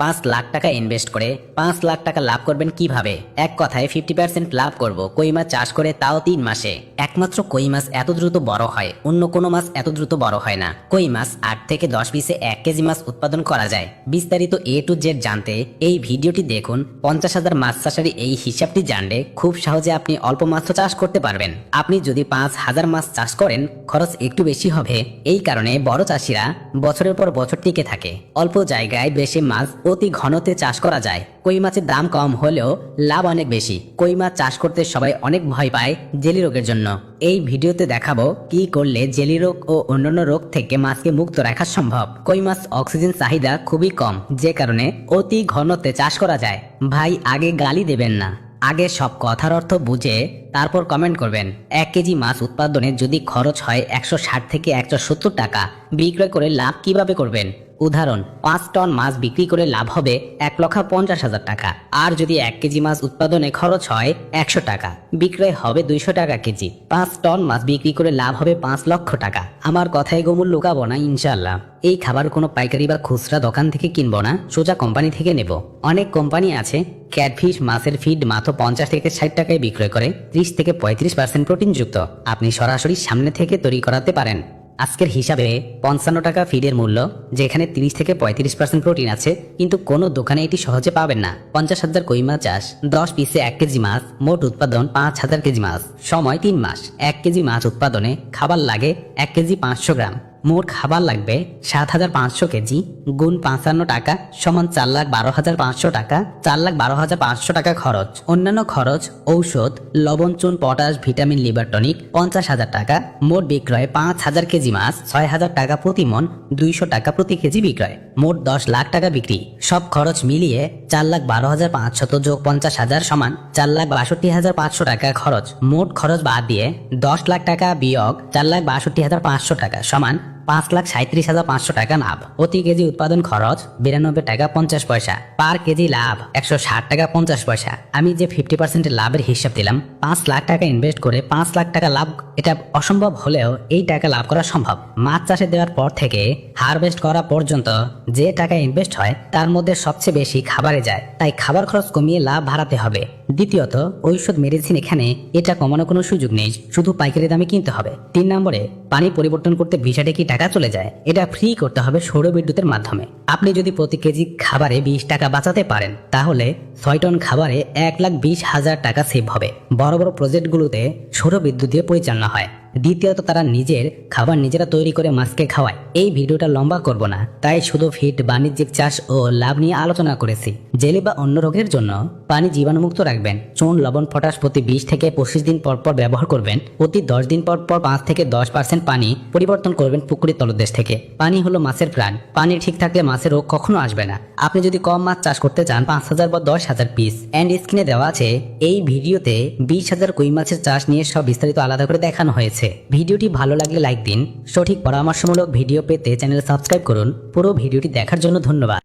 পাঁচ লাখ টাকা ইনভেস্ট করে, পাঁচ লাখ টাকা লাভ করবেন কীভাবে? এক কথায় ফিফটি পার্সেন্ট লাভ করব, কই মাছ চাষ করে তাও তিন মাসে। একমাত্র কই মাছ এত দ্রুত বড় হয়, অন্য কোনো মাছ এত দ্রুত বড় হয় না। কই মাছ আট থেকে দশ পিসে এক কেজি মাছ উৎপাদন করা যায়। বিস্তারিত এ টু জেড জানতে এই ভিডিওটি দেখুন। পঞ্চাশ হাজার মাছ চাষারি এই হিসাবটি জানলে খুব সহজে আপনি অল্প মাছ চাষ করতে পারবেন। আপনি যদি পাঁচ হাজার মাছ চাষ করেন, খরচ একটু বেশি হবে। এই কারণে বড় চাষিরা বছরের পর বছর টিকে থাকে। অল্প জায়গায় বেশি মাছ অতি ঘনতে চাষ করা যায়। কই মাছের দাম কম হলেও লাভ অনেক বেশি। কই মাছ চাষ করতে সবাই অনেক ভয় পায় জেলি রোগের জন্য। এই ভিডিওতে দেখাবো কি করলে জেলি রোগ ও অন্যান্য রোগ থেকে মাছকে মুক্ত রাখা সম্ভব। কই মাছ অক্সিজেন চাহিদা খুবই কম, যে কারণে অতি ঘনতে চাষ করা যায়। ভাই, আগে গালি দেবেন না। আগে সব কথার অর্থ বুঝে তারপর কমেন্ট করবেন। এক কেজি মাছ উৎপাদনে যদি খরচ হয় একশো ষাট থেকে একশো সত্তর টাকা, বিক্রয় করে লাভ কীভাবে করবেন? উদাহরণ, পাঁচ টন মাছ বিক্রি করে লাভ হবে এক লক্ষ পঞ্চাশ হাজার টাকা। আর যদি এক কেজি মাছ উৎপাদনে খরচ হয় একশো টাকা, বিক্রয় হবে দুইশো টাকা কেজি। পাঁচ টন মাছ বিক্রি করে লাভ হবে পাঁচ লক্ষ টাকা। আমার কথায় গোমূল লুকাবো না ইনশাল্লাহ এই খাবার কোনো পাইকারি বা খুচরা দোকান থেকে কিনবো না, সোজা কোম্পানি থেকে নেব। অনেক কোম্পানি আছে, ক্যাটফিশ মাছের ফিড মাত্র পঞ্চাশ থেকে ষাট টাকায় বিক্রয় করে, ত্রিশ থেকে পঁয়ত্রিশ পার্সেন্ট প্রোটিনযুক্ত। আপনি সরাসরি সামনে থেকে তৈরি করাতে পারেন। আজকের হিসাবে পঞ্চান্ন টাকা ফিডের মূল্য, যেখানে তিরিশ থেকে পঁয়ত্রিশ পার্সেন্ট প্রোটিন আছে, কিন্তু কোনো দোকানে এটি সহজে পাবেন না। পঞ্চাশ হাজার কই মাছ চাষ, দশ পিসে এক কেজি মাছ, মোট উৎপাদন পাঁচ হাজার কেজি মাছ। সময় তিন মাস, এক কেজি মাছ উৎপাদনে খাবার লাগে এক কেজি পাঁচশো গ্রাম। মোট খাবার লাগবে সাত হাজার পাঁচশো কেজি, গুণ পাঁচান্ন টাকা, সমান চার লাখ বারো হাজার পাঁচশো টাকা, চার লাখ বারো হাজার পাঁচশো টাকা খরচ। অন্যান্য খরচ, ঔষধ, লবণ, চুন, পটাশ, ভিটামিন, লিভার টনিক, পঞ্চাশ হাজার টাকা, মোট বিক্রয় পাঁচ হাজার কেজি মাছ, ছয় হাজার টাকা প্রতি মন, দুইশো টাকা প্রতি কেজি বিক্রয়, মোট দশ লাখ টাকা বিক্রি। সব খরচ মিলিয়ে চার লাখ বারো হাজার পাঁচশত যোগ পঞ্চাশ হাজার সমান চার লাখ বাষট্টি হাজার পাঁচশো টাকা খরচ। মোট খরচ বাদ দিয়ে দশ লাখ টাকা বিয়োগ চার লাখ বাষট্টি হাজার পাঁচশো টাকা সমান পাঁচ লাখ সাঁত্রিশ হাজার পাঁচশো টাকা লাভ। প্রতি কেজি উৎপাদন খরচ বিরানব্বই টাকা পঞ্চাশ পয়সা। পার কেজি লাভ একশো ষাট টাকা পঞ্চাশ পয়সা। আমি যে ফিফটি পার্সেন্ট লাভের হিসাব দিলাম, পাঁচ লাখ টাকা ইনভেস্ট করে পাঁচ লাখ টাকা লাভ, এটা অসম্ভব হলেও এই টাকা লাভ করা সম্ভব। মাছ চাষে দেওয়ার পর থেকে হারভেস্ট করা পর্যন্ত যে টাকা ইনভেস্ট হয়, তার মধ্যে সবচেয়ে বেশি খাবারে যায়। তাই খাবার খরচ কমিয়ে লাভ বাড়াতে হবে। দ্বিতীয়ত, ঔষধ মেডিসিন এখানে এটা কমানো কোনো সুযোগ নেই, শুধু পাইকারি দামে কিনতে হবে। তিন নম্বরে, পানি পরিবর্তন করতে ভিসাটে কি টাকা চলে যায়? এটা ফ্রি করতে হবে সৌর বিদ্যুতের মাধ্যমে। আপনি যদি প্রতি কেজি খাবারে বিশ টাকা বাঁচাতে পারেন, তাহলে ছয় টন খাবারে এক লাখ বিশ হাজার টাকা সেভ হবে। বড় বড় প্রজেক্টগুলোতে সৌর বিদ্যুৎ দিয়ে পরিচালনা হয়। দ্বিতীয়ত তারা নিজের খাবার নিজেরা তৈরি করে মাছকে খাওয়ায়। এই ভিডিওটা লম্বা করব না, তাই শুধু ফিট বাণিজ্যিক চাষ ও লাভ নিয়ে আলোচনা করেছি। জেলি বা অন্য রোগের জন্য পানি জীবাণুমুক্ত রাখবেন। চুন, লবণ, পটাশ প্রতি বিশ থেকে পঁচিশ দিন পর পর ব্যবহার করবেন। প্রতি দশ দিন পর পর পাঁচ থেকে দশ পার্সেন্ট পানি পরিবর্তন করবেন পুকুরের তলদেশ থেকে। পানি হলো মাছের প্রাণ। পানি ঠিক থাকলে মাছের রোগ কখনো আসবে না। আপনি যদি কম মাছ চাষ করতে চান, পাঁচ হাজার বা দশ হাজার পিস। অ্যান্ড স্ক্রিনে দেওয়া আছে, এই ভিডিওতে বিশ হাজার কই মাছের চাষ নিয়ে সব বিস্তারিত আলাদা করে দেখানো হয়েছে। ভিডিওটি ভালো লাগলে লাইক দিন। সঠিক পরামর্শমূলক ভিডিও পেতে চ্যানেল সাবস্ক্রাইব করুন। পুরো ভিডিওটি দেখার জন্য ধন্যবাদ।